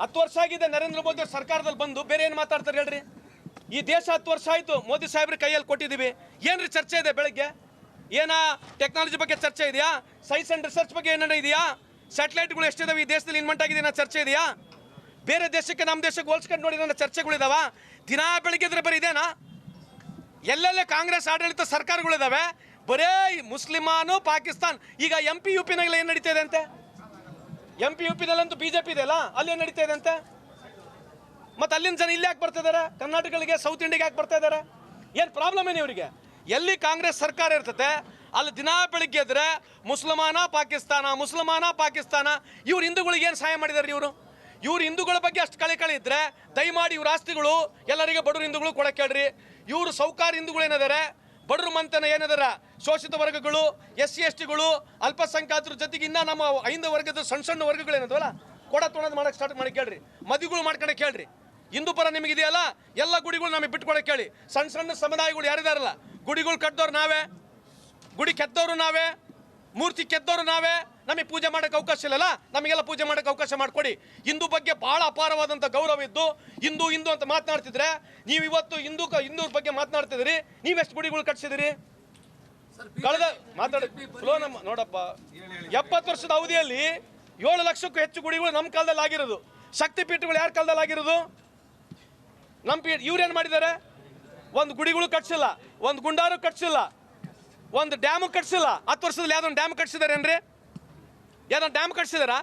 ಹತ್ತು ವರ್ಷ ಆಗಿದೆ ನರೇಂದ್ರ ಮೋದಿ ಸರ್ಕಾರದಲ್ಲಿ ಬಂದು ಬೇರೆ ಏನು ಮಾತಾಡ್ತಾರೆ ಹೇಳ್ರಿ? ಈ ದೇಶ ಹತ್ತು ವರ್ಷ ಆಯ್ತು ಮೋದಿ ಸಾಹೇಬ್ರ ಕೈಯಲ್ಲಿ ಕೊಟ್ಟಿದ್ದೀವಿ. ಏನ್ರಿ ಚರ್ಚೆ ಇದೆ ಬೆಳಗ್ಗೆ? ಏನ ಟೆಕ್ನಾಲಜಿ ಬಗ್ಗೆ ಚರ್ಚೆ ಇದೆಯಾ? ಸೈನ್ಸ್ ಆ್ಯಂಡ್ ರಿಸರ್ಚ್ ಬಗ್ಗೆ ಏನಾರ ಇದೆಯಾ? ಸ್ಯಾಟಲೈಟ್ಗಳು ಎಷ್ಟಿದಾವೆ? ಈ ದೇಶದಲ್ಲಿ ಇನ್ವೆಂಟ್ ಆಗಿದೆ ಚರ್ಚೆ ಇದೆಯಾ? ಬೇರೆ ದೇಶಕ್ಕೆ, ನಮ್ಮ ದೇಶಕ್ಕೆ ಹೋಲ್ಸ್ಕೊಂಡು ನೋಡಿ ನನ್ನ ಚರ್ಚೆಗಳಿದಾವ ದಿನಾ ಬೆಳಗ್ಗೆ ಇದ್ರೆ ಬರೀ ಇದೇನಾ? ಎಲ್ಲೆಲ್ಲೇ ಕಾಂಗ್ರೆಸ್, ಆಡಳಿತ ಸರ್ಕಾರಗಳಿದಾವೆ ಬರೇ ಮುಸ್ಲಿಮಾನು ಪಾಕಿಸ್ತಾನ್. ಈಗ ಎಂ ಪಿ ಯು ಪಿನಾಗೆಲ್ಲ ಏನು ನಡೀತಾ ಇದೆ ಅಂತೆ? ಎಂ ಪಿ ಯು ಪಿನಲ್ಲಂತೂ ಬಿ ಜೆ ಪಿ ಇದೆಯಲ್ಲ ಅಲ್ಲಿ ಏನು ನಡೀತಾ ಇದೆ ಅಂತ? ಮತ್ತೆ ಅಲ್ಲಿನ ಜನ ಇಲ್ಲಿ ಯಾಕೆ ಬರ್ತಾ ಇದಾರೆ? ಕರ್ನಾಟಕಗಳಿಗೆ ಸೌತ್ ಇಂಡಿಯಾಗೆ ಯಾಕೆ ಬರ್ತಾ ಇದ್ದಾರೆ ಏನು ಪ್ರಾಬ್ಲಮ್ ಏನು ಇವರಿಗೆ? ಎಲ್ಲಿ ಕಾಂಗ್ರೆಸ್ ಸರ್ಕಾರ ಇರ್ತತೆ ಅಲ್ಲಿ ದಿನಾ ಬೆಳಿಗ್ಗೆ ಎದ್ರೆ ಮುಸ್ಲಮಾನ, ಪಾಕಿಸ್ತಾನ, ಮುಸಲ್ಮಾನ, ಪಾಕಿಸ್ತಾನ, ಇವ್ರು ಹಿಂದೂಗಳಿಗೆ ಏನು ಸಹಾಯ ಮಾಡಿದಾರೆ ಇವರು? ಇವ್ರು ಹಿಂದೂಗಳ ಬಗ್ಗೆ ಅಷ್ಟು ಕಳೆ ಕಳೆ ಇದ್ರೆ ದಯಮಾಡಿ ಇವ್ರ ಆಸ್ತಿಗಳು, ಎಲ್ಲರಿಗೆ ಬಡವರು ಹಿಂದೂಗಳು ಕೊಡಕ್ಕೆ ಹೇಳ್ರಿ. ಇವರು ಸೌಕಾರ ಹಿಂದೂಗಳು ಏನಿದ್ದಾರೆ ಬಡವರು ಮಂತನ ಏನಿದಾರ? ಶೋಷಿತ ವರ್ಗಗಳು, ಎಸ್ ಸಿ ಎಸ್ ಟಿಗಳು ಅಲ್ಪಸಂಖ್ಯಾತರ ಜೊತೆಗೆ ಇನ್ನ ನಮ್ಮ ಐದು ವರ್ಗದ ಸಣ್ಣ ಸಣ್ಣ ವರ್ಗಗಳು ಏನದವಲ್ಲ ಕೊಡ ತೊಗೊಳೋದು ಮಾಡೋಕೆ ಸ್ಟಾರ್ಟ್ ಮಾಡಿ ಕೇಳ್ರಿ. ಮದುವೆಗಳು ಮಾಡ್ಕೊಳಕ್ಕೆ ಕೇಳ್ರಿ. ಹಿಂದೂ ಪರ ನಿಮಗಿದೆಯಲ್ಲ, ಎಲ್ಲ ಗುಡಿಗಳು ನಮಗೆ ಬಿಟ್ಕೊಳಕ್ಕೆ ಕೇಳಿ. ಸಣ್ಣ ಸಣ್ಣ ಸಮುದಾಯಗಳು ಯಾರಿದಾರಲ್ಲ, ಗುಡಿಗಳು ಕಟ್ಟದವ್ರು ನಾವೇ, ಗುಡಿ ಕೆತ್ತೋರು ನಾವೇ, ಮೂರ್ತಿ ಕೆದ್ದವರು ನಾವೇ, ನಮಗೆ ಪೂಜೆ ಮಾಡೋಕೆ ಅವಕಾಶ ಇಲ್ಲಲ್ಲ, ನಮಗೆಲ್ಲ ಪೂಜೆ ಮಾಡೋಕೆ ಅವಕಾಶ ಮಾಡಿಕೊಡಿ. ಹಿಂದೂ ಬಗ್ಗೆ ಭಾಳ ಅಪಾರವಾದಂಥ ಗೌರವ ಇದ್ದು, ಹಿಂದೂ ಹಿಂದೂ ಅಂತ ಮಾತನಾಡ್ತಿದ್ರೆ ನೀವು ಇವತ್ತು ಹಿಂದೂ ಕ- ಹಿಂದೂ ಬಗ್ಗೆ ಮಾತನಾಡ್ತಿದ್ದೀರಿ, ನೀವೆಷ್ಟು ಗುಡಿಗಳು ಕಟ್ಸಿದಿರಿ ಕಳೆದ ಮಾತಾಡಿ ಫ್ಲೋ ನಮ್ಮ ನೋಡಪ್ಪ. ಎಪ್ಪತ್ತು ವರ್ಷದ ಅವಧಿಯಲ್ಲಿ ಏಳು ಲಕ್ಷಕ್ಕೂ ಹೆಚ್ಚು ಗುಡಿಗಳು ನಮ್ಮ ಕಾಲದಲ್ಲಿ ಆಗಿರೋದು. ಶಕ್ತಿ ಪೀಠಗಳು ಯಾರ ಕಾಲದಲ್ಲಿ ಆಗಿರೋದು? ನಮ್ಮ ಪೀಠ ಇವ್ರೇನು ಮಾಡಿದ್ದಾರೆ? ಒಂದು ಗುಡಿಗಳು ಕಟ್ಸಿಲ್ಲ ಒಂದು ಗುಂಡಾರು ಕಟ್ಸಿಲ್ಲ ಒಂದು ಡ್ಯಾಮು ಕಟ್ಸಿಲ್ಲ. ಹತ್ತು ವರ್ಷದಲ್ಲಿ ಯಾವ್ದೊಂದು ಡ್ಯಾಮ್ ಕಟ್ಸಿದಾರೇನ್ರಿ ಯಾವ್ದೊಂದು ಡ್ಯಾಮ್ ಕಟ್ಸಿದಾರ?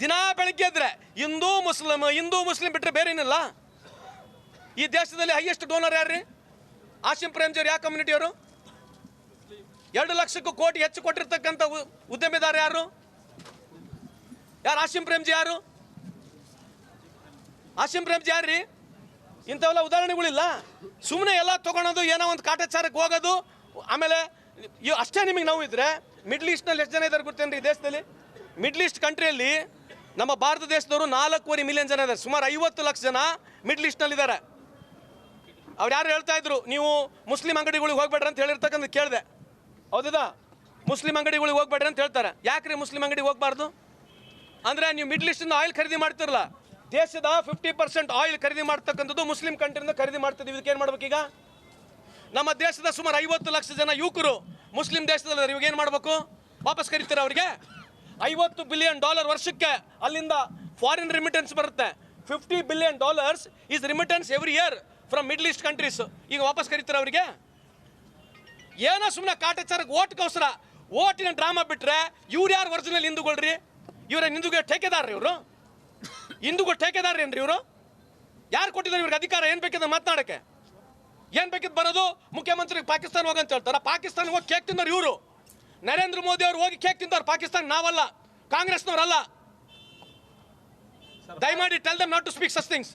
ದಿನಾ ಬೆಳಗ್ಗೆ ಎದ್ರೆ ಹಿಂದೂ ಮುಸ್ಲಿಮ್ ಹಿಂದೂ ಮುಸ್ಲಿಂ ಬಿಟ್ಟರೆ ಬೇರೆ ಏನಿಲ್ಲ? ಈ ದೇಶದಲ್ಲಿ ಹೈಯೆಸ್ಟ್ ಡೋನರ್ ಯಾರ್ರಿ? ಆಶಿಂ ಪ್ರೇಮ್ಜಿಯವ್ರು ಯಾವ ಕಮ್ಯುನಿಟಿಯವರು ಎರಡು ಲಕ್ಷಕ್ಕೂ ಕೋಟಿ ಹೆಚ್ಚು ಕೊಟ್ಟಿರ್ತಕ್ಕಂಥ ಉದ್ಯಮಿದಾರ ಯಾರು? ಯಾರು ಆಶಿಂ ಪ್ರೇಮ್ಜಿ ಯಾರು? ಆಶಿಂ ಪ್ರೇಮ್ಜಿ ಯಾರ್ರಿ? ಇಂಥವೆಲ್ಲ ಉದಾಹರಣೆಗಳಿಲ್ಲ. ಸುಮ್ಮನೆ ಎಲ್ಲ ತೊಗೊಳೋದು, ಏನೋ ಒಂದು ಕಾಟಾಚಾರಕ್ಕೆ ಹೋಗೋದು, ಆಮೇಲೆ ಅಷ್ಟೇ ನಿಮಗೆ ನೋವು ಇದ್ರೆ ಮಿಡ್ಲ್ ಈಸ್ಟ್ನಲ್ಲಿ ಎಷ್ಟು ಜನ ಇದ್ದಾರೆ ಗೊತ್ತೇನ್ರಿ ಈ ದೇಶದಲ್ಲಿ? ಮಿಡ್ಲ್ ಈಸ್ಟ್ ಕಂಟ್ರಿಯಲ್ಲಿ ನಮ್ಮ ಭಾರತ ದೇಶದವರು ನಾಲ್ಕೂವರೆ ಮಿಲಿಯನ್ ಜನ ಇದ್ದಾರೆ ಸುಮಾರು ಐವತ್ತು ಲಕ್ಷ ಜನ ಮಿಡ್ಲ್ ಈಸ್ಟ್ನಲ್ಲಿ ಇದ್ದಾರೆ ಅವ್ರು ಯಾರು ಹೇಳ್ತಾ ಇದ್ರು, ನೀವು ಮುಸ್ಲಿಂ ಅಂಗಡಿಗಳಿಗೆ ಹೋಗ್ಬೇಡ್ರಿ ಅಂತ ಹೇಳಿರ್ತಕ್ಕಂಥ ಕೇಳಿದೆ. ಹೌದಾ? ಮುಸ್ಲಿಂ ಅಂಗಡಿಗಳಿಗೆ ಹೋಗ್ಬೇಡ್ರಿ ಅಂತ ಹೇಳ್ತಾರೆ. ಯಾಕ್ರಿ ಮುಸ್ಲಿಂ ಅಂಗಡಿಗೆ ಹೋಗ್ಬಾರ್ದು? ಅಂದ್ರೆ ನೀವು ಮಿಡ್ಲ್ ಈಸ್ಟಿಂದ ಆಯಿಲ್ ಖರೀದಿ ಮಾಡ್ತಿರಲ್ಲ, ದೇಶದ ಫಿಫ್ಟಿ ಪರ್ಸೆಂಟ್ ಆಯಿಲ್ ಖರೀದಿ ಮಾಡ್ತಕ್ಕಂಥದ್ದು ಮುಸ್ಲಿಂ ಕಂಟ್ರಿಯಿಂದ ಖರೀದಿ ಮಾಡ್ತಿದ್ದೀವಿ. ಇದಕ್ಕೆ ಏನು ಮಾಡ್ಬೇಕೀಗ ನಮ್ಮ ದೇಶದ ಸುಮಾರು ಐವತ್ತು ಲಕ್ಷ ಜನ ಯುವಕರು ಮುಸ್ಲಿಂ ದೇಶದಲ್ಲಿ ಇವಾಗ ಏನು ಮಾಡಬೇಕು? ವಾಪಸ್ ಕರೀತಾರೆ ಅವರಿಗೆ? ಐವತ್ತು ಬಿಲಿಯನ್ ಡಾಲರ್ ವರ್ಷಕ್ಕೆ ಅಲ್ಲಿಂದ ಫಾರಿನ್ ರಿಮಿಟೆನ್ಸ್ ಬರುತ್ತೆ. Fifty billion dollars is remittance every year from Middle East countries ಈಗ ವಾಪಸ್ ಕರೀತಾರೆ ಅವರಿಗೆ? ಏನೋ ಸುಮ್ಮನೆ ಕಾಟಾಚಾರಕ್ಕೆ ಓಟ್ಗೋಸ್ಕರ ಓಟಿನ ಡ್ರಾಮಾ ಬಿಟ್ಟರೆ ಇವ್ರು ಯಾರು ಒರಿಜಿನಲ್ ಹಿಂದೂಗಳ್ರಿ? ಇವ್ರ ಹಿಂದೂಗಳ ಠೇಕೆದಾರ್ರಿ ಇವರು? ಹಿಂದೂಗಳು ಏನ್ರಿ ಇವರು? ಯಾರು ಕೊಟ್ಟಿದ್ದಾರೆ ಇವ್ರಿಗೆ ಅಧಿಕಾರ? ಏನು ಬೇಕಿದ್ರೆ ಮಾತನಾಡಕ್ಕೆ? ಏನು ಬೇಕಿದ್ ಬರೋದು? ಮುಖ್ಯಮಂತ್ರಿ ಪಾಕಿಸ್ತಾನ ಹೋಗಂತ ಹೇಳ್ತಾರೆ? ಪಾಕಿಸ್ತಾನ ಹೋಗಿ ಕೇಕ್ ತಿಂದವ್ರು ಇವರು. ನರೇಂದ್ರ ಮೋದಿ ಅವರು ಹೋಗಿ ಕೇಕ್ ತಿಂದವ್ರು ಪಾಕಿಸ್ತಾನ ನಾವಲ್ಲ, ಕಾಂಗ್ರೆಸ್ನವರಲ್ಲ. ದಯಮಾಡಿ tell them not to speak such things